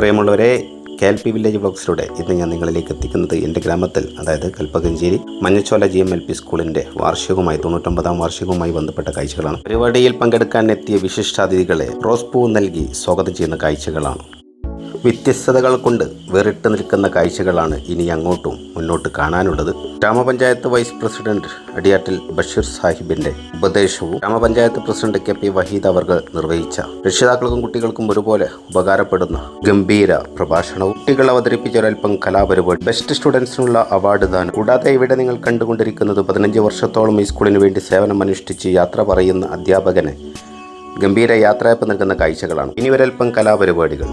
പ്രിയമുള്ളവരെ K L P village ബ്ലോഗ്സിലൂടെ ഇന്ന് ഞാൻ നിങ്ങളിലേക്ക് എത്തിക്കുന്നത് എന്റെ ഗ്രാമത്തിൽ അതായത് Kalpakancheri Manjachola G M L P സ്കൂളിന്റെ വാർഷികവുമായി തൊണ്ണൂറ്റൊമ്പതാം വാർഷികവുമായി ബന്ധപ്പെട്ട കാഴ്ചകളാണ്. പരിപാടിയിൽ പങ്കെടുക്കാൻ എത്തിയ വിശിഷ്ടാതിഥികളെ റോസ് പൂ നൽകി സ്വാഗതം ചെയ്യുന്ന കാഴ്ചകളാണ്. വ്യത്യസ്തതകൾ കൊണ്ട് വേറിട്ട് നിൽക്കുന്ന കാഴ്ചകളാണ് ഇനി അങ്ങോട്ടും മുന്നോട്ട് കാണാനുള്ളത്. ഗ്രാമപഞ്ചായത്ത് വൈസ് പ്രസിഡന്റ് അടിയാട്ടിൽ ബഷീർ സാഹിബിന്റെ ഉപദേശവും ഗ്രാമപഞ്ചായത്ത് പ്രസിഡന്റ് കെ പി വഹീദ് അവർ നിർവഹിച്ച രക്ഷിതാക്കൾക്കും കുട്ടികൾക്കും ഒരുപോലെ ഉപകാരപ്പെടുന്ന ഗംഭീര പ്രഭാഷണവും കുട്ടികൾ അവതരിപ്പിച്ച ഒരൽപ്പം കലാപരിപാടി. ബെസ്റ്റ് സ്റ്റുഡൻസിനുള്ള അവാർഡ് ദാനം. കൂടാതെ ഇവിടെ നിങ്ങൾ കണ്ടുകൊണ്ടിരിക്കുന്നത് പതിനഞ്ച് വർഷത്തോളം ഈ സ്കൂളിന് വേണ്ടി സേവനം അനുഷ്ഠിച്ച് യാത്ര പറയുന്ന അധ്യാപകനെ ഗംഭീര യാത്രയപ്പ് നൽകുന്ന കാഴ്ചകളാണ്. ഇനി ഒരൽപ്പം കലാപരിപാടികൾ.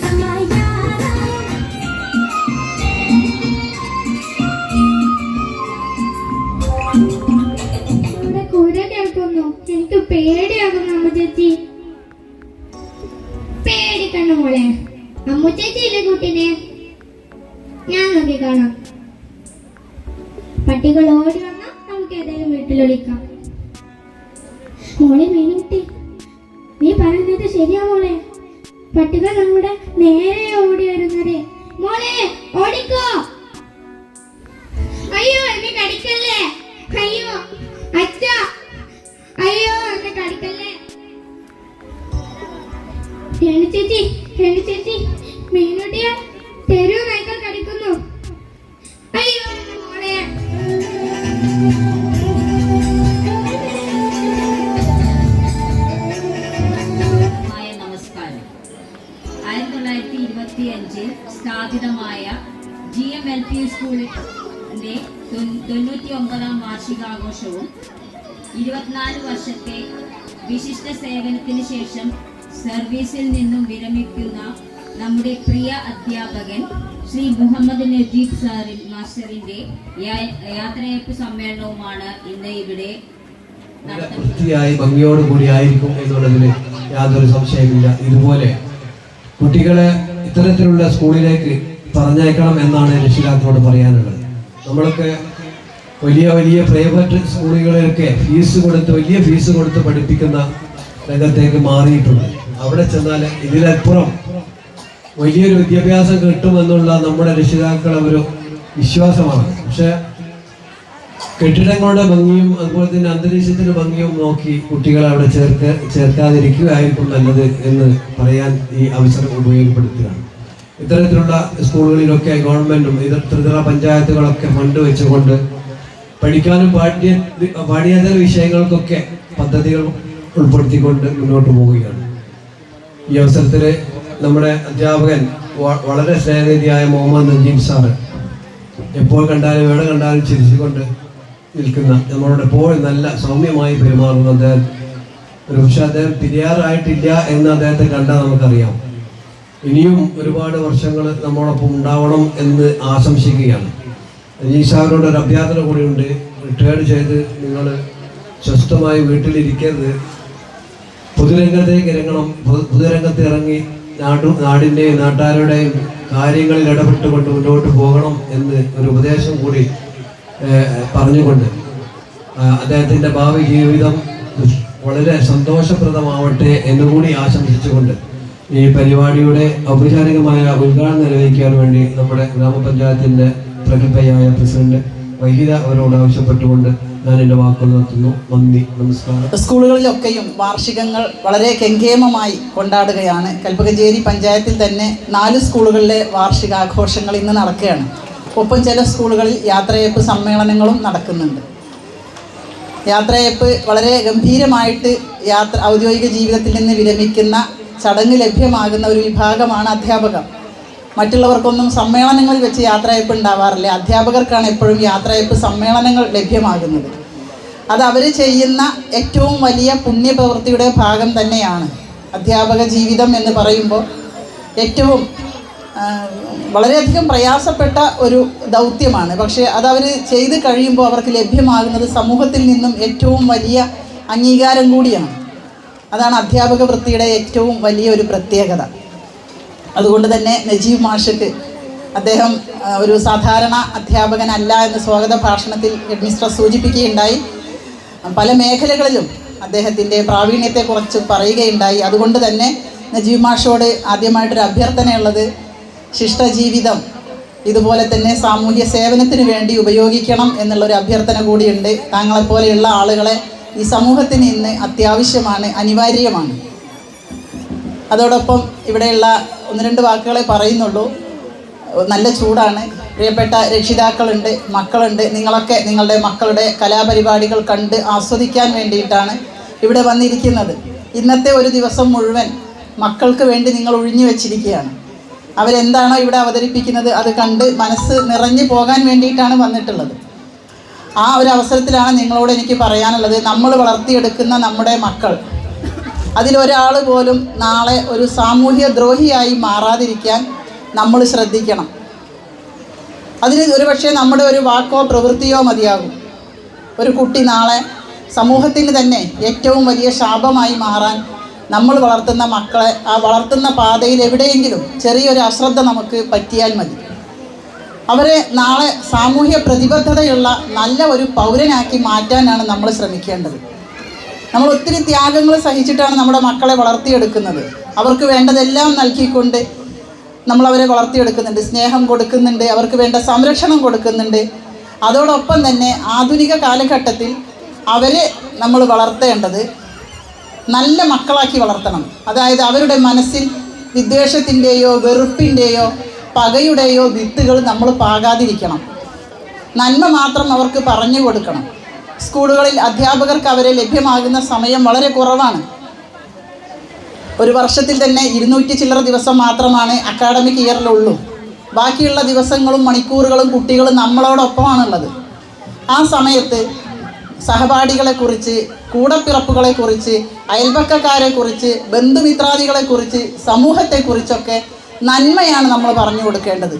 Samayara. ഇവിടെ കുര കേൾക്കുന്നു എനിക്ക് പേടിയാകുന്നു അമ്മുചേച്ചി പേടിക്കണ്ട മോളെ. അമ്മുചേച്ചിയില്ലേ കുട്ടിനെ? പട്ടികൾ ഓടി വന്നാൽ നമുക്ക് ഏതെങ്കിലും വീട്ടിൽ വിളിക്കാം മോളെ മീനുട്ടി നീ പറയുന്നത് ശരിയാ മോളെ. പട്ടികൾ നമ്മുടെ നേരെ ഓടി വരുന്നത്. മോളെ ഓടിക്കോ. അയ്യോ എന്നെ കടിക്കല്ലേ? അയ്യോ അച്ഛ. അയ്യോ എന്നെ കടിക്കല്ലേ? രേണു ചേച്ചി രേണു ചേച്ചി മീനുട്ടിയെ? ശേഷം സർവീസിൽ നിന്നും വിരമിക്കുന്ന നമ്മുടെ പ്രിയ അധ്യാപകൻ ശ്രീ മുഹമ്മദ് നജീബ് സാറിൻ മാസ്റ്ററിന്റെ യാത്രയപ്പ് സമ്മേളനവുമാണ് ഇന്ന് ഇവിടെ വൃത്തിയായി ഭംഗിയോട് കൂടി ആയിരിക്കും എന്നുള്ളതിൽ യാതൊരു സംശയമില്ല ഇതുപോലെ കുട്ടികളെ ഇത്തരത്തിലുള്ള സ്കൂളിലേക്ക് പറഞ്ഞേക്കണം എന്നാണ് രക്ഷിതാക്കളോട് പറയാനുള്ളത്. നമ്മളൊക്കെ വലിയ വലിയ പ്രൈവറ്റ് സ്കൂളുകളിലൊക്കെ ഫീസ് കൊടുത്ത് വലിയ ഫീസ് കൊടുത്ത് പഠിപ്പിക്കുന്ന രംഗത്തേക്ക് മാറിയിട്ടുണ്ട്. അവിടെ ചെന്നാൽ ഇതിലപ്പുറം വലിയൊരു വിദ്യാഭ്യാസം കിട്ടുമെന്നുള്ള നമ്മുടെ രക്ഷിതാക്കളെ ഒരു വിശ്വാസമാണ്. പക്ഷെ കെട്ടിടങ്ങളുടെ ഭംഗിയും അതുപോലെ തന്നെ അന്തരീക്ഷത്തിന്റെ ഭംഗിയും നോക്കി കുട്ടികളെ അവിടെ ചേർക്ക് ചേർക്കാതിരിക്കുകയായിരിക്കും നല്ലത് എന്ന് പറയാൻ ഈ അവസരം ഉപയോഗപ്പെടുത്തുകയാണ്. ഇത്തരത്തിലുള്ള സ്കൂളുകളിലൊക്കെ ഗവൺമെന്റും ഇത് ത്രിതല പഞ്ചായത്തുകളൊക്കെ ഫണ്ട് വെച്ചുകൊണ്ട് പഠിക്കാനും പാഠ്യ പാഠ്യേതര വിഷയങ്ങൾക്കൊക്കെ പദ്ധതികൾ ഉൾപ്പെടുത്തിക്കൊണ്ട് മുന്നോട്ട് പോവുകയാണ്. ഈ അവസരത്തിൽ നമ്മുടെ അധ്യാപകൻ വളരെ സ്നേഹനിധിയായ മുഹമ്മദ് നജീം സാറ് എപ്പോൾ കണ്ടാലും എവിടെ കണ്ടാലും ചിരിച്ചുകൊണ്ട് നിൽക്കുന്ന നമ്മളോട് എപ്പോഴും നല്ല സൗമ്യമായി പെരുമാറുന്ന അദ്ദേഹം. ഒരു പക്ഷെ അദ്ദേഹം പിരിയാറായിട്ടില്ല എന്ന് അദ്ദേഹത്തെ കണ്ടാൽ നമുക്കറിയാം. ഇനിയും ഒരുപാട് വർഷങ്ങൾ നമ്മളൊപ്പം ഉണ്ടാവണം എന്ന് ആശംസിക്കുകയാണ്. നജീം സാറിനോട് ഒരു അഭ്യർത്ഥന കൂടിയുണ്ട്. റിട്ടയർഡ് ചെയ്ത് നിങ്ങൾ സ്വസ്ഥമായി വീട്ടിലിരിക്കരുത്. പൊതുരംഗത്തേക്ക് ഇറങ്ങണം. പൊതു- പൊതുരംഗത്ത് ഇറങ്ങി നാട്ടു നാടിന്റെയും നാട്ടുകാരുടെയും കാര്യങ്ങളിൽ ഇടപെട്ടുകൊണ്ട് മുന്നോട്ട് പോകണം എന്ന് ഒരു ഉപദേശം കൂടി പറഞ്ഞുകൊണ്ട് അദ്ദേഹത്തിന്റെ ഭാവി ജീവിതം വളരെ സന്തോഷപ്രദമാവട്ടെ എന്നുകൂടി ആശംസിച്ചുകൊണ്ട് ഈ പരിപാടിയുടെ ഔപചാരികമായ ഉദ്ഘാടനം നിർവഹിക്കാൻ വേണ്ടി നമ്മുടെ ഗ്രാമപഞ്ചായത്തിന്റെ പ്രഗത്ഭയായ പ്രസിഡന്റ് വൈഹിത അവരോട് ആവശ്യപ്പെട്ടുകൊണ്ട് ഞാൻ വാക്കുകൾ നടത്തുന്നു. നന്ദി നമസ്കാരം. സ്കൂളുകളിലൊക്കെയും വാർഷികങ്ങൾ വളരെ കെങ്കേമമായി കൊണ്ടാടുകയാണ്. കൽപ്പകഞ്ചേരി പഞ്ചായത്തിൽ തന്നെ നാല് സ്കൂളുകളിലെ വാർഷികാഘോഷങ്ങൾ ഇന്ന് നടക്കുകയാണ്. ഒപ്പം ചില സ്കൂളുകളിൽ യാത്രയപ്പ് സമ്മേളനങ്ങളും നടക്കുന്നുണ്ട്. യാത്രയപ്പ് വളരെ ഗംഭീരമായിട്ട് യാത്ര ഔദ്യോഗിക ജീവിതത്തിൽ നിന്ന് വിരമിക്കുന്ന ചടങ്ങ് ലഭ്യമാകുന്ന ഒരു വിഭാഗമാണ് അധ്യാപകർ. മറ്റുള്ളവർക്കൊന്നും സമ്മേളനങ്ങളിൽ വെച്ച് യാത്രയപ്പ് ഉണ്ടാവാറില്ല. അധ്യാപകർക്കാണ് എപ്പോഴും യാത്രയപ്പ് സമ്മേളനങ്ങൾ ലഭ്യമാകുന്നത്. അത് അവർ ചെയ്യുന്ന ഏറ്റവും വലിയ പുണ്യപ്രവൃത്തിയുടെ ഭാഗം തന്നെയാണ്. അധ്യാപക ജീവിതം എന്ന് പറയുമ്പോൾ ഏറ്റവും വളരെയധികം പ്രയാസപ്പെട്ട ഒരു ദൗത്യമാണ്. പക്ഷേ അതവർ ചെയ്ത് കഴിയുമ്പോൾ അവർക്ക് ലഭ്യമാകുന്നത് സമൂഹത്തിൽ നിന്നും ഏറ്റവും വലിയ അംഗീകാരം കൂടിയാണ്. അതാണ് അധ്യാപക വൃത്തിയുടെ ഏറ്റവും വലിയ ഒരു പ്രത്യേകത. അതുകൊണ്ട് തന്നെ നജീബ് മാഷക്ക് അദ്ദേഹം ഒരു സാധാരണ അധ്യാപകനല്ല എന്ന് സ്വാഗത ഭാഷണത്തിൽ ഹെഡ്മിസ്റ്റർ സൂചിപ്പിക്കുകയുണ്ടായി. പല മേഖലകളിലും അദ്ദേഹത്തിന്റെ പ്രാവീണ്യത്തെക്കുറിച്ച് പറയുകയുണ്ടായി. അതുകൊണ്ട് തന്നെ നജീബ് മാഷോട് ആദ്യമായിട്ടൊരു അഭ്യർത്ഥനയുള്ളത് ശിഷ്ടജീവിതം ഇതുപോലെ തന്നെ സാമൂഹ്യ സേവനത്തിന് വേണ്ടി ഉപയോഗിക്കണം എന്നുള്ളൊരു അഭ്യർത്ഥന കൂടിയുണ്ട്. താങ്കളെപ്പോലെയുള്ള ആളുകളെ ഈ സമൂഹത്തിന് ഇന്ന് അത്യാവശ്യമാണ് അനിവാര്യമാണ്. അതോടൊപ്പം ഇവിടെയുള്ള ഒന്ന് രണ്ട് വാക്കുകളെ പറയുന്നുള്ളൂ. നല്ല ചൂടാണ്. പ്രിയപ്പെട്ട രക്ഷിതാക്കളുണ്ട് മക്കളുണ്ട്. നിങ്ങളൊക്കെ നിങ്ങളുടെ മക്കളുടെ കലാപരിപാടികൾ കണ്ട് ആസ്വദിക്കാൻ വേണ്ടിയിട്ടാണ് ഇവിടെ വന്നിരിക്കുന്നത്. ഇന്നത്തെ ഒരു ദിവസം മുഴുവൻ മക്കൾക്ക് വേണ്ടി നിങ്ങൾ ഒഴിഞ്ഞു വെച്ചിരിക്കുകയാണ്. അവരെന്താണോ ഇവിടെ അവതരിപ്പിക്കുന്നത് അത് കണ്ട് മനസ്സ് നിറഞ്ഞു പോകാൻ വേണ്ടിയിട്ടാണ് വന്നിട്ടുള്ളത്. ആ ഒരു അവസരത്തിലാണ് നിങ്ങളോട് എനിക്ക് പറയാനുള്ളത്. നമ്മൾ വളർത്തിയെടുക്കുന്ന നമ്മുടെ മക്കൾ. അതിലൊരാൾ പോലും നാളെ ഒരു സാമൂഹ്യ ദ്രോഹിയായി മാറാതിരിക്കാൻ നമ്മൾ ശ്രദ്ധിക്കണം. അതിന് ഒരുപക്ഷെ നമ്മുടെ ഒരു വാക്കോ പ്രവൃത്തിയോ മതിയാകും. ഒരു കുട്ടി നാളെ സമൂഹത്തിന് തന്നെ ഏറ്റവും വലിയ ശാപമായി മാറാൻ നമ്മൾ വളർത്തുന്ന മക്കളെ ആ വളർത്തുന്ന പാതയിൽ എവിടെയെങ്കിലും ചെറിയൊരു അശ്രദ്ധ നമുക്ക് പറ്റിയാൽ മതി. അവരെ നാളെ സാമൂഹ്യ പ്രതിബദ്ധതയുള്ള നല്ല ഒരു പൗരനാക്കി മാറ്റാനാണ് നമ്മൾ ശ്രമിക്കേണ്ടത്. നമ്മൾ ഒത്തിരി ത്യാഗങ്ങൾ സഹിച്ചിട്ടാണ് നമ്മുടെ മക്കളെ വളർത്തിയെടുക്കുന്നത്. അവർക്ക് വേണ്ടതെല്ലാം നൽകിക്കൊണ്ട് നമ്മൾ അവരെ വളർത്തിയെടുക്കുന്നുണ്ട് സ്നേഹം കൊടുക്കുന്നുണ്ട് അവർക്ക് വേണ്ട സംരക്ഷണം കൊടുക്കുന്നുണ്ട്. അതോടൊപ്പം തന്നെ ആധുനിക കാലഘട്ടത്തിൽ അവരെ നമ്മൾ വളർത്തേണ്ടത് നല്ല മക്കളാക്കി വളർത്തണം. അതായത് അവരുടെ മനസ്സിൽ വിദ്വേഷത്തിന്റെയോ വെറുപ്പിന്റെയോ പകയുടെയോ വിത്തുകൾ നമ്മൾ പാകാതിരിക്കണം. നന്മ മാത്രം അവർക്ക് പറഞ്ഞു കൊടുക്കണം. സ്കൂളുകളിൽ അധ്യാപകർക്ക് അവരെ ലഭ്യമാകുന്ന സമയം വളരെ കുറവാണ്. ഒരു വർഷത്തിൽ തന്നെ ഇരുന്നൂറ്റി ചില്ലറ ദിവസം മാത്രമാണ് അക്കാഡമിക് ഇയറിലുള്ളൂ ബാക്കിയുള്ള ദിവസങ്ങളും മണിക്കൂറുകളും കുട്ടികളും നമ്മളോടൊപ്പമാണുള്ളത്. ആ സമയത്ത് സഹപാഠികളെക്കുറിച്ച് കൂടപ്പിറപ്പുകളെക്കുറിച്ച് അയൽപക്കക്കാരെക്കുറിച്ച് ബന്ധുമിത്രാദികളെക്കുറിച്ച് സമൂഹത്തെക്കുറിച്ചൊക്കെ നന്മയാണ് നമ്മൾ പറഞ്ഞു കൊടുക്കേണ്ടത്.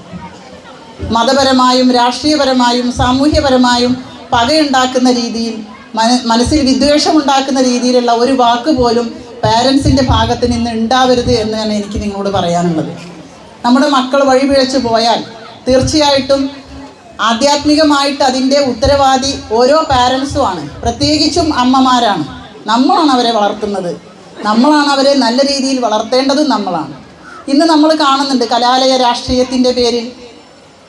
മതപരമായും രാഷ്ട്രീയപരമായും സാമൂഹ്യപരമായും പകയുണ്ടാക്കുന്ന രീതിയിൽ മന മനസ്സിൽ വിദ്വേഷമുണ്ടാക്കുന്ന രീതിയിലുള്ള ഒരു വാക്ക് പോലും പാരൻസിന്റെ ഭാഗത്ത് നിന്ന് ഉണ്ടാവരുത് എന്നാണ് എനിക്ക് നിങ്ങളോട് പറയാനുള്ളത്. നമ്മുടെ മക്കൾ വഴിപിഴച്ചു പോയാൽ തീർച്ചയായിട്ടും ആധ്യാത്മികമായിട്ട് അതിന്റെ ഉത്തരവാദി ഓരോ പാരൻസുമാണ് പ്രത്യേകിച്ചും അമ്മമാരാണ്. നമ്മളാണ് അവരെ വളർത്തുന്നത്. നമ്മളാണ് അവരെ നല്ല രീതിയിൽ വളർത്തേണ്ടതും നമ്മളാണ്. ഇന്ന് നമ്മൾ കാണുന്നുണ്ട് കലാലയ രാഷ്ട്രീയത്തിന്റെ പേരിൽ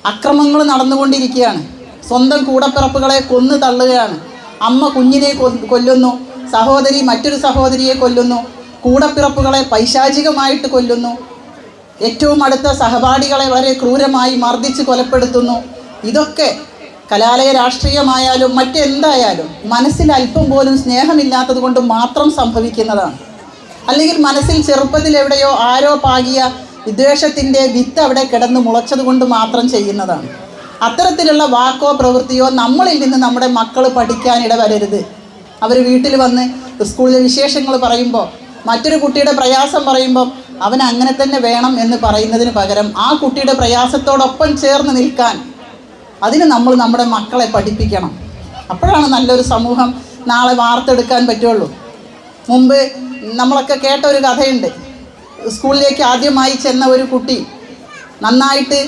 അക്രമങ്ങൾ നടന്നുകൊണ്ടിരിക്കുകയാണ്. സ്വന്തം കൂടപ്പിറപ്പുകളെ കൊന്നു തള്ളുകയാണ്. അമ്മ കുഞ്ഞിനെ കൊല്ലുന്നു. സഹോദരി മറ്റൊരു സഹോദരിയെ കൊല്ലുന്നു. കൂടപ്പിറപ്പുകളെ പൈശാചികമായിട്ട് കൊല്ലുന്നു. ഏറ്റവും അടുത്ത സഹപാഠികളെ വളരെ ക്രൂരമായി മർദ്ദിച്ച് കൊലപ്പെടുത്തുന്നു. ഇതൊക്കെ കലാലയ രാഷ്ട്രീയമായാലും മറ്റെന്തായാലും മനസ്സിൽ അല്പം പോലും സ്നേഹമില്ലാത്തത് കൊണ്ട് മാത്രം സംഭവിക്കുന്നതാണ്. അല്ലെങ്കിൽ മനസ്സിൽ ചെറുപ്പത്തിൽ എവിടെയോ ആരോ പാകിയ വിദ്വേഷത്തിന്റെ വിത്ത് അവിടെ കിടന്ന് മുളച്ചത് കൊണ്ട് മാത്രം ചെയ്യുന്നതാണ്. അത്തരത്തിലുള്ള വാക്കോ പ്രവൃത്തിയോ നമ്മളിൽ നിന്ന് നമ്മുടെ മക്കൾ പഠിക്കാനിട ഇടവരരുത്. അവർ വീട്ടിൽ വന്ന് സ്കൂളിലെ വിശേഷങ്ങൾ പറയുമ്പോൾ മറ്റൊരു കുട്ടിയുടെ പ്രയാസം പറയുമ്പം അവൻ അങ്ങനെ തന്നെ വേണം എന്ന് പറയുന്നതിന് പകരം ആ കുട്ടിയുടെ പ്രയാസത്തോടൊപ്പം ചേർന്ന് നിൽക്കാൻ അതിന് നമ്മൾ നമ്മുടെ മക്കളെ പഠിപ്പിക്കണം. അപ്പോഴാണ് നല്ലൊരു സമൂഹം നാളെ വാർത്തെടുക്കാൻ പറ്റുള്ളൂ. മുമ്പ് നമ്മളൊക്കെ കേട്ട ഒരു കഥയുണ്ട്. സ്കൂളിലേക്ക് ആദ്യമായി ചെന്ന ഒരു കുട്ടി നന്നായിട്ട്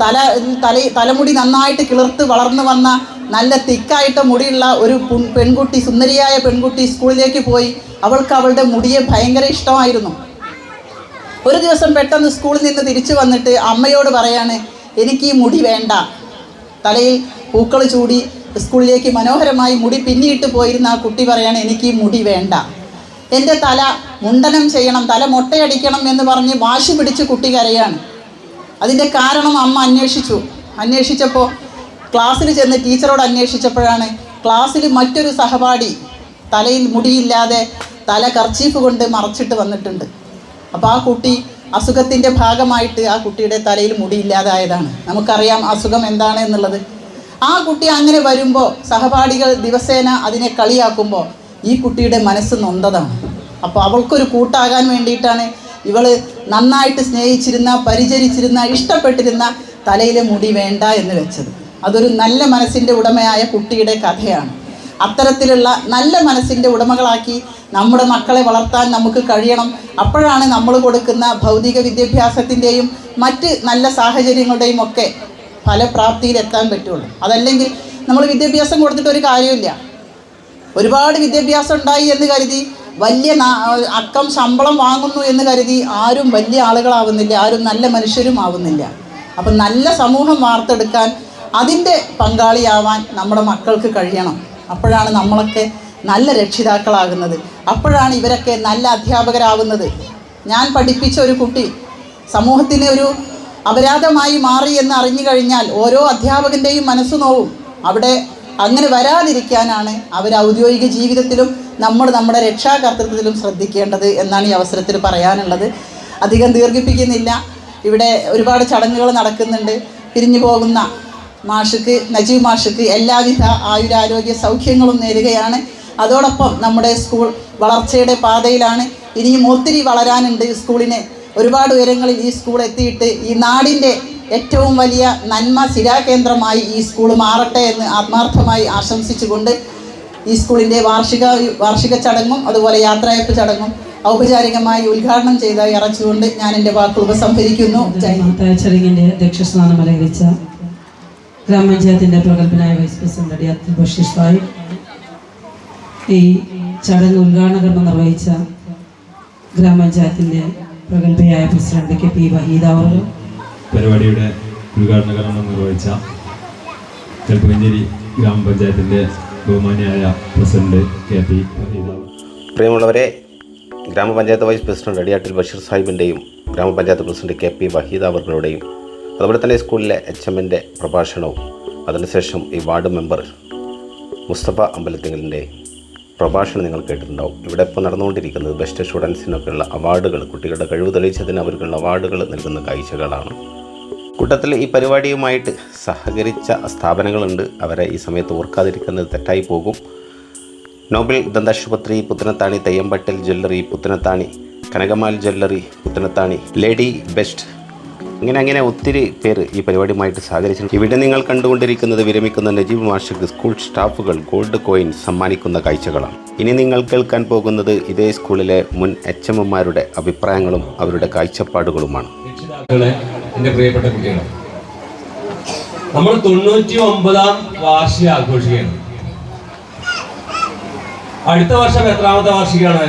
തല തല തലമുടി നന്നായിട്ട് കിളിർത്ത് വളർന്നു വന്ന നല്ല തിക്കായിട്ട് മുടിയുള്ള ഒരു പെൺകുട്ടി സുന്ദരിയായ പെൺകുട്ടി സ്കൂളിലേക്ക് പോയി. അവൾക്ക് അവളുടെ മുടിയെ ഭയങ്കര ഇഷ്ടമായിരുന്നു. ഒരു ദിവസം പെട്ടെന്ന് സ്കൂളിൽ നിന്ന് തിരിച്ചു വന്നിട്ട് അമ്മയോട് പറയാണ് എനിക്ക് ഈ മുടി വേണ്ട. തലയിൽ പൂക്കൾ ചൂടി സ്കൂളിലേക്ക് മനോഹരമായി മുടി പിന്നിയിട്ട് പോയിരുന്ന ആ കുട്ടി പറയാണ് എനിക്ക് ഈ മുടി വേണ്ട. എന്റെ തല മുണ്ടനം ചെയ്യണം തല മുട്ടയടിക്കണം എന്ന് പറഞ്ഞ് വാശി പിടിച്ച് കുട്ടി കരയാണ്. അതിന്റെ കാരണം അമ്മ അന്വേഷിച്ചു. അന്വേഷിച്ചപ്പോൾ ക്ലാസ്സിൽ ചെന്ന് ടീച്ചറോട് അന്വേഷിച്ചപ്പോഴാണ് ക്ലാസ്സിൽ മറ്റൊരു സഹപാഠി തലയിൽ മുടിയില്ലാതെ തല കർച്ചീഫ് കൊണ്ട് മറച്ചിട്ട് വന്നിട്ടുണ്ട്. അപ്പോൾ ആ കുട്ടി അസുഖത്തിന്റെ ഭാഗമായിട്ട് ആ കുട്ടിയുടെ തലയിൽ മുടിയില്ലാതായതാണ്. നമുക്കറിയാം അസുഖം എന്താണ് എന്നുള്ളത്. ആ കുട്ടി അങ്ങനെ വരുമ്പോൾ സഹപാഠികൾ ദിവസേന അതിനെ കളിയാക്കുമ്പോൾ ഈ കുട്ടിയുടെ മനസ്സ് നൊന്തതാണ്. അപ്പോൾ അവൾക്കൊരു കൂട്ടാകാൻ വേണ്ടിയിട്ടാണ് ഇവൾ നന്നായിട്ട് സ്നേഹിച്ചിരുന്ന പരിചരിച്ചിരുന്ന ഇഷ്ടപ്പെട്ടിരുന്ന തലയിലെ മുടി വേണ്ട എന്ന് വെച്ചത്. അതൊരു നല്ല മനസ്സിന്റെ ഉടമയായ കുട്ടിയുടെ കഥയാണ്. അത്തരത്തിലുള്ള നല്ല മനസ്സിന്റെ ഉടമകളാക്കി നമ്മുടെ മക്കളെ വളർത്താൻ നമുക്ക് കഴിയണം. അപ്പോഴാണ് നമ്മൾ കൊടുക്കുന്ന ഭൗതിക വിദ്യാഭ്യാസത്തിന്റെയും മറ്റ് നല്ല സാഹചര്യങ്ങളുടെയും ഒക്കെ ഫലപ്രാപ്തിയിലെത്താൻ പറ്റുള്ളൂ. അതല്ലെങ്കിൽ നമ്മൾ വിദ്യാഭ്യാസം കൊടുത്തിട്ട് ഒരു കാര്യമില്ല ഒരുപാട് വിദ്യാഭ്യാസം ഉണ്ടായി എന്ന് കരുതി വലിയ അക്കം ശമ്പളം വാങ്ങുന്നു എന്ന് കരുതി ആരും വലിയ ആളുകളാവുന്നില്ല ആരും നല്ല മനുഷ്യരും ആവുന്നില്ല. അപ്പം നല്ല സമൂഹം വാർത്തെടുക്കാൻ അതിന്റെ പങ്കാളിയാവാൻ നമ്മുടെ മക്കൾക്ക് കഴിയണം. അപ്പോഴാണ് നമ്മളൊക്കെ നല്ല രക്ഷിതാക്കളാകുന്നത്. അപ്പോഴാണ് ഇവരൊക്കെ നല്ല അധ്യാപകരാവുന്നത്. ഞാൻ പഠിപ്പിച്ച ഒരു കുട്ടി സമൂഹത്തിന് ഒരു അപരാധമായി മാറി എന്ന് അറിഞ്ഞു കഴിഞ്ഞാൽ ഓരോ അധ്യാപകന്റെയും മനസ്സ് നോവും. അവിടെ അങ്ങനെ വരാതിരിക്കാനാണ് അവർ ഔദ്യോഗിക ജീവിതത്തിലും നമ്മൾ നമ്മുടെ രക്ഷാകർത്തൃത്വത്തിലും ശ്രദ്ധിക്കേണ്ടത് എന്നാണ് ഈ അവസരത്തിൽ പറയാനുള്ളത്. അധികം ദീർഘിപ്പിക്കുന്നില്ല. ഇവിടെ ഒരുപാട് ചടങ്ങുകൾ നടക്കുന്നുണ്ട്. പിരിഞ്ഞു പോകുന്ന മാഷക്ക് നജീബ് മാഷക്ക് എല്ലാവിധ ആയുരാരോഗ്യ സൗഖ്യങ്ങളും നേരുകയാണ്. അതോടൊപ്പം നമ്മുടെ സ്കൂൾ വളർച്ചയുടെ പാതയിലാണ്. ഇനിയും ഒത്തിരി വളരാനുണ്ട് സ്കൂളിന്. ഒരുപാട് ഉയരങ്ങളിൽ ഈ സ്കൂൾ എത്തിയിട്ട് ഈ നാടിന്റെ ഏറ്റവും വലിയ നന്മ സ്ഥിരാകേന്ദ്രമായി ഈ സ്കൂൾ മാറട്ടെ എന്ന് ആത്മാർത്ഥമായി ആശംസിച്ചുകൊണ്ട് ഈ സ്കൂളിന്റെ വാർഷിക വാർഷിക ചടങ്ങും അതുപോലെ യാത്രയപ്പ് ചടങ്ങും ഔപചാരികമായി ഉദ്ഘാടനം ചെയ്തായി അറച്ചുകൊണ്ട് ഞാൻ എന്റെ വാക്കുകൾ ഉപസംഹരിക്കുന്നു. ഹിന്ദ്. അധ്യക്ഷസ്ഥാനം അലങ്കരിച്ച ഗ്രാമപഞ്ചായത്തിന്റെ പ്രഗത്ഭനായ വൈസ് പ്രസിഡന്റ് അടിയാത്തിൽ ബഷീഷ് ഭായ് ഈ ചടങ്ങ് ഉദ്ഘാടന കർമ്മം നിർവഹിച്ച ഗ്രാമപഞ്ചായത്തിന്റെ പ്രഗത്ഭയായ പ്രസിഡന്റ് കെ പി വഹീദ അവർ പരിപാടിയുടെ ഉദ്ഘാടന കർമ്മം നിർവഹിച്ച ഗ്രാമപഞ്ചായത്തിന്റെ ബഹുമാനിയായ പ്രസിഡന്റ് കെ പി പ്രിയമുള്ളവരെ ഗ്രാമപഞ്ചായത്ത് വൈസ് പ്രസിഡന്റ് അടിയാട്ടിൽ ബഷീർ സാഹിബിന്റെയും ഗ്രാമപഞ്ചായത്ത് പ്രസിഡന്റ് കെ പി വഹീദ് അവറുകളുടെയും അതുപോലെ തന്നെ സ്കൂളിലെ എച്ച് എമ്മിന്റെ പ്രഭാഷണവും അതിനുശേഷം ഈ വാർഡ് മെമ്പർ മുസ്തഫ അമ്പലത്തിങ്കലിന്റെ പ്രഭാഷണം നിങ്ങൾ കേട്ടിട്ടുണ്ടാവും. ഇവിടെ ഇപ്പോൾ നടന്നുകൊണ്ടിരിക്കുന്നത് ബെസ്റ്റ് സ്റ്റുഡൻസിനൊക്കെയുള്ള അവാർഡുകൾ കുട്ടികളുടെ കഴിവ് തെളിയിച്ചതിന് അവർക്കുള്ള അവാർഡുകൾ നൽകുന്ന കാഴ്ചകളാണ്. കൂട്ടത്തിൽ ഈ പരിപാടിയുമായിട്ട് സഹകരിച്ച സ്ഥാപനങ്ങളുണ്ട്. അവരെ ഈ സമയത്ത് ഓർക്കാതിരിക്കുന്നത് തെറ്റായി പോകും. നോബൽ ദന്താശുപത്രി Puthanathani തെയ്യമ്പട്ടൽ jewellery Puthanathani Kanakamal jewellery Puthanathani lady best ഇങ്ങനെ അങ്ങനെ ഒത്തിരി പേര് ഈ പരിപാടിയുമായിട്ട് സഹകരിച്ചിട്ടുണ്ട്. ഇവിടെ നിങ്ങൾ കണ്ടുകൊണ്ടിരിക്കുന്നത് വിരമിക്കുന്ന നജീബ് മാഷക്ക് സ്കൂൾ സ്റ്റാഫുകൾ ഗോൾഡ് കോയിൻ സമ്മാനിക്കുന്ന കാഴ്ചകളാണ്. ഇനി നിങ്ങൾ കേൾക്കാൻ പോകുന്നത് ഇതേ സ്കൂളിലെ മുൻ എച്ച് എമ്മുമാരുടെ അഭിപ്രായങ്ങളും അവരുടെ കാഴ്ചപ്പാടുകളുമാണ്. പ്രിയപ്പെട്ട കുട്ടികളെ നമ്മൾ തൊണ്ണൂറ്റി ഒമ്പതാം വാർഷികം ആഘോഷിക്കുകയാണ്. അടുത്ത വർഷം എത്രാമത്തെ വാർഷികമാണ്?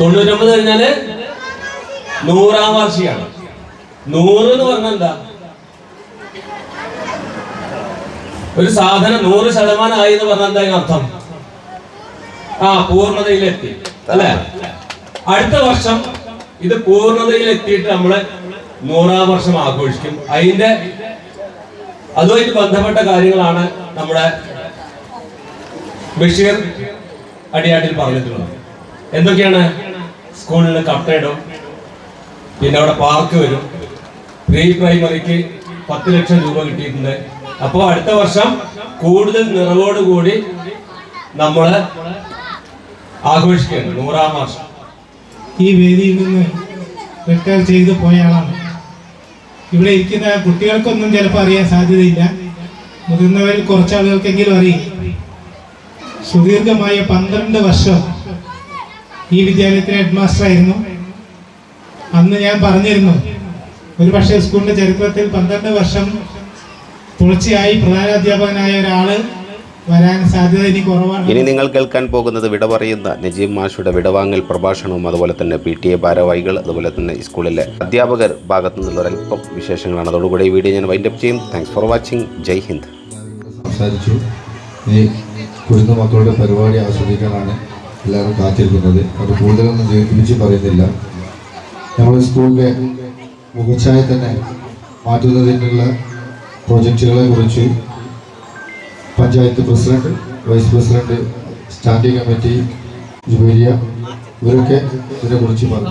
തൊണ്ണൂറ്റൊമ്പത് കഴിഞ്ഞാൽ നൂറാം വാർഷികമാണ്. നൂറ് എന്ന് പറഞ്ഞ എന്താ? ഒരു സാധനം നൂറ് ശതമാനം ആയി എന്ന് പറഞ്ഞാൽ എന്താ അർത്ഥം? ആ പൂർണതയിലെത്തി. അല്ലേ? അടുത്ത വർഷം ഇത് പൂർണതയിലെത്തിയിട്ട് നമ്മൾ നൂറാം വർഷം ആഘോഷിക്കും. അതിന്റെ അതുമായിട്ട് ബന്ധപ്പെട്ട കാര്യങ്ങളാണ് നമ്മുടെ ബഷീർ അടിയാട്ടിൽ പറഞ്ഞിട്ടുള്ളത്. എന്തൊക്കെയാണ്? സ്കൂളിൽ കട്ടയിടും. പിന്നെ അവിടെ പാർക്ക് വരും. പ്രീ പ്രൈമറിക്ക് പത്ത് ലക്ഷം രൂപ കിട്ടിയിട്ടുണ്ട്. അപ്പോൾ അടുത്ത വർഷം കൂടുതൽ നിറവോടുകൂടി നമ്മൾ ആഘോഷിക്കുകയാണ്. നൂറാം വർഷം ഈ വേദിയിൽ നിന്ന് റിട്ടയർ ചെയ്തു പോയ ആളാണ്. ഇവിടെ ഇരിക്കുന്ന കുട്ടികൾക്കൊന്നും ചിലപ്പോൾ അറിയാൻ സാധ്യതയില്ല. മുതിർന്നവരിൽ കുറച്ച് ആളുകൾക്കെങ്കിലും അറിയും. സുദീർഘമായ പന്ത്രണ്ട് വർഷം ഈ വിദ്യാലയത്തിലെ ഹെഡ് മാസ്റ്റർ ആയിരുന്നു. അന്ന് ഞാൻ പറഞ്ഞിരുന്നു ഒരു പക്ഷേ സ്കൂളിന്റെ ചരിത്രത്തിൽ പന്ത്രണ്ട് വർഷം തുടർച്ചയായി പ്രധാനാധ്യാപകനായ ഒരാൾ വരാൻ സാധ്യത ഇനി കുറവാണ്. ഇനി നിങ്ങൾ കേൾക്കാൻ പോകുന്നത് വിട പറയുന്ന നജീബ് മാഷുടെ വിടവാങ്ങൽ പ്രഭാഷണവും അതുപോലെ തന്നെ പി ടി എ ഭാരവാഹികൾ അതുപോലെ തന്നെ സ്കൂളിലെ അധ്യാപകർ ഭാഗത്തു നിന്നുള്ള അല്പം വിശേഷങ്ങളാണ്. അതോടുകൂടി ഈ വീഡിയോ ഞാൻ വൈൻഡപ്പ് ചെയ്യും. Thanks for watching Jai Hind സംസാരിച്ചു. ഈ കുരുന്ന മക്കളുടെ പരിപാടി ആസ്വദിക്കാനാണ് എല്ലാവരും കാത്തിരിക്കുന്നത്. അത് കൂടുതലൊന്നും പറയുന്നില്ല. നമ്മുടെ സ്കൂളിലെ മുഖച്ഛായ തന്നെ മാറ്റുന്നതിനുള്ള പ്രോജക്റ്റുകളെ കുറിച്ച് panchayat president vice president standing committee Jubairiya ഇവരൊക്കെ ഇതിനെക്കുറിച്ച് പറഞ്ഞു.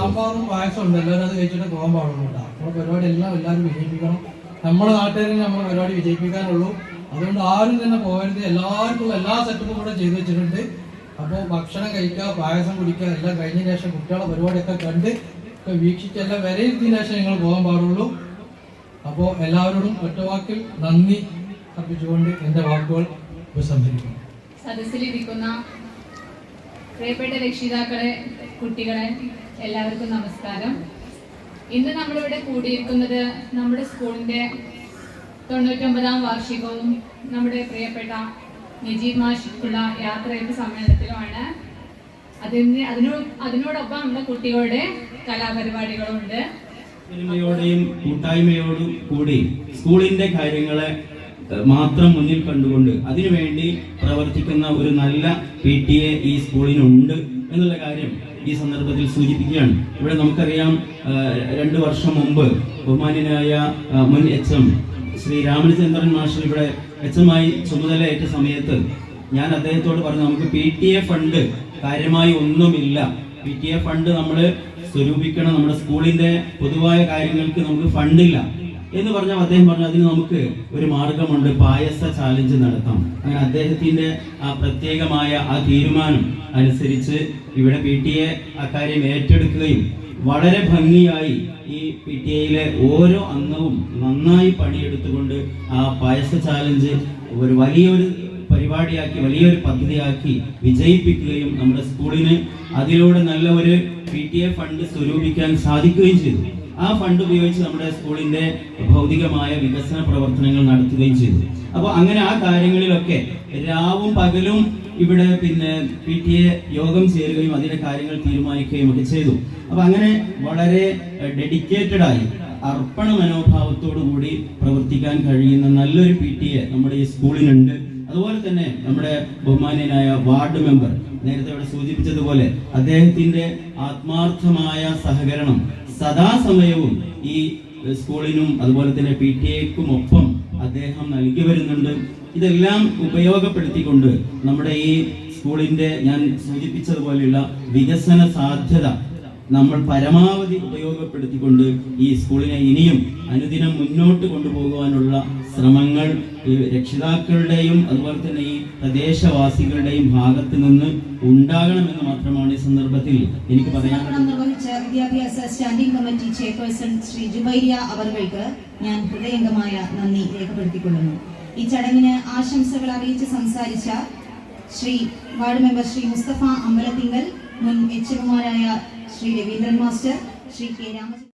നമ്മുടെ നാട്ടുകാരെ നമ്മൾ പരിപാടി വിജയിപ്പിക്കാനുള്ളൂ. അതുകൊണ്ട് ആരും തന്നെ പോകരുത്. എല്ലാവർക്കും എല്ലാ സെറ്റപ്പും കൂടെ ചെയ്തു വെച്ചിട്ടുണ്ട്. അപ്പോൾ ഭക്ഷണം കഴിക്കുക പായസം കുടിക്കുക എല്ലാം കഴിഞ്ഞ ശേഷം കുട്ടികളെ പരിപാടിയൊക്കെ കണ്ട് ഒക്കെ വീക്ഷിച്ചല്ല വിലയിരുത്തിയതിനു ശേഷം നിങ്ങൾ പോകാൻ പാടുള്ളൂ. അപ്പോൾ എല്ലാവരോടും ഒറ്റവാക്കിൽ നന്ദി അർപ്പിച്ചുകൊണ്ട് എന്റെ വാക്കുകൾ ഉപസംഹരിക്കുന്നു സദസ്സിലിരിക്കുന്ന പ്രിയപ്പെട്ട രക്ഷിതാക്കളെ കുട്ടികളെ എല്ലാവർക്കും നമസ്കാരം. ഇന്ന് നമ്മളിവിടെ കൂടിയിരിക്കുന്നത് നമ്മുടെ സ്കൂളിന്റെ തൊണ്ണൂറ്റൊമ്പതാം വാർഷികവും നമ്മുടെ പ്രിയപ്പെട്ട നജീബ് മാഷിക്കുള്ള യാത്രയുടെ സമ്മേളനത്തിലുമാണ്. അതിന് അതിനോ അതിനോടൊപ്പം നമ്മുടെ കുട്ടികളുടെ കലാപരിപാടികളുണ്ട്. കൂട്ടായ്മയോടും കൂടി സ്കൂളിന്റെ കാര്യങ്ങളെ മാത്രം മുന്നിൽ കണ്ടുകൊണ്ട് അതിനുവേണ്ടി പ്രവർത്തിക്കുന്ന ഒരു നല്ല പി ടി എ ഈ സ്കൂളിനുണ്ട് എന്നുള്ള കാര്യം ഈ സന്ദർഭത്തിൽ സൂചിപ്പിക്കുകയാണ്. ഇവിടെ നമുക്കറിയാം രണ്ടു വർഷം മുമ്പ് ബഹുമാന്യനായ മുൻ എച്ച് എം ശ്രീ രാമചന്ദ്രൻ മാഷ് ഇവിടെ എച്ച് എം ആയി ചുമതലയേറ്റ സമയത്ത് ഞാൻ അദ്ദേഹത്തോട് പറഞ്ഞു നമുക്ക് പി ടി എ ഫണ്ട് കാര്യമായി ഒന്നുമില്ല. പി ടി എ ഫണ്ട് നമ്മൾ സ്വരൂപിക്കണം. നമ്മുടെ സ്കൂളിന്റെ പൊതുവായ കാര്യങ്ങൾക്ക് നമുക്ക് ഫണ്ടില്ല എന്ന് പറഞ്ഞാൽ അദ്ദേഹം പറഞ്ഞു അതിന് നമുക്ക് ഒരു മാർഗമുണ്ട്. പായസ ചാലഞ്ച് നടത്താം. അങ്ങനെ അദ്ദേഹത്തിന്റെ ആ പ്രത്യേകമായ ആ തീരുമാനം അനുസരിച്ച് ഇവിടെ പി ടി എ അക്കാര്യം ഏറ്റെടുക്കുകയും വളരെ ഭംഗിയായി ഈ പി ടി എയിലെ ഓരോ അംഗവും നന്നായി പണിയെടുത്തുകൊണ്ട് ആ പായസ ചാലഞ്ച് ഒരു വലിയൊരു പരിപാടിയാക്കി വലിയൊരു പദ്ധതിയാക്കി വിജയിപ്പിക്കുകയും നമ്മുടെ സ്കൂളിന് അതിലൂടെ നല്ല ഒരു പി ടി എ ഫണ്ട് സ്വരൂപിക്കാൻ സാധിക്കുകയും ചെയ്തു. ആ ഫണ്ട് ഉപയോഗിച്ച് നമ്മുടെ സ്കൂളിന്റെ ഭൗതികമായ വികസന പ്രവർത്തനങ്ങൾ നടത്തുകയും ചെയ്തു. അപ്പോൾ അങ്ങനെ ആ കാര്യങ്ങളിലൊക്കെ രാവും പകലും ഇവിടെ പിന്നെ പി ടി എ യോഗം ചേരുകയും അതിന്റെ കാര്യങ്ങൾ തീരുമാനിക്കുകയും ഒക്കെ ചെയ്തു. അപ്പൊ അങ്ങനെ വളരെ ഡെഡിക്കേറ്റഡ് ആയി അർപ്പണ മനോഭാവത്തോടു കൂടി പ്രവർത്തിക്കാൻ കഴിയുന്ന നല്ലൊരു പി ടി എ നമ്മുടെ ഈ സ്കൂളിനുണ്ട്. അതുപോലെ തന്നെ നമ്മുടെ ബഹുമാന്യനായ വാർഡ് മെമ്പർ നേരത്തെ അവിടെ സൂചിപ്പിച്ചതുപോലെ അദ്ദേഹത്തിന്റെ ആത്മാർത്ഥമായ സഹകരണം സദാസമയവും ഈ സ്കൂളിനും അതുപോലെ തന്നെ പി ടി എക്കും ഒപ്പം അദ്ദേഹം നൽകി വരുന്നുണ്ട്. ഇതെല്ലാം ഉപയോഗപ്പെടുത്തിക്കൊണ്ട് നമ്മുടെ ഈ സ്കൂളിന്റെ ഞാൻ സൂചിപ്പിച്ചതുപോലെയുള്ള വികസന സാധ്യത നമ്മൾ പരമാവധി ഉപയോഗപ്പെടുത്തിക്കൊണ്ട് ഈ സ്കൂളിനെ ഇനിയും അനുദിനം മുന്നോട്ട് കൊണ്ടുപോകുവാനുള്ള ശ്രമങ്ങൾ ഈ രക്ഷിതാക്കളുടെയും അതുപോലെ തന്നെ ഈ പ്രദേശവാസികളുടെയും ഭാഗത്ത് നിന്ന് ഉണ്ടാകണമെന്ന് മാത്രമാണ് ഈ സന്ദർഭത്തിൽ എനിക്ക് നിർവഹിച്ച വിദ്യാഭ്യാസ സ്റ്റാൻഡിംഗ് കമ്മിറ്റി ചെയർപേഴ്സൺ ശ്രീ ഞാൻ ഹൃദയംഗമായ നന്ദി ഈ ചടങ്ങിന് ആശംസകൾ അറിയിച്ച് സംസാരിച്ച ശ്രീ വാർഡ് മെമ്പർ ശ്രീ മുസ്തഫ അമ്പലത്തിങ്കൽ മുൻ എച്ച് എമാരായ ശ്രീ രവീന്ദ്രൻ മാസ്റ്റർ ശ്രീ കെ രാമചന്ദ്രൻ.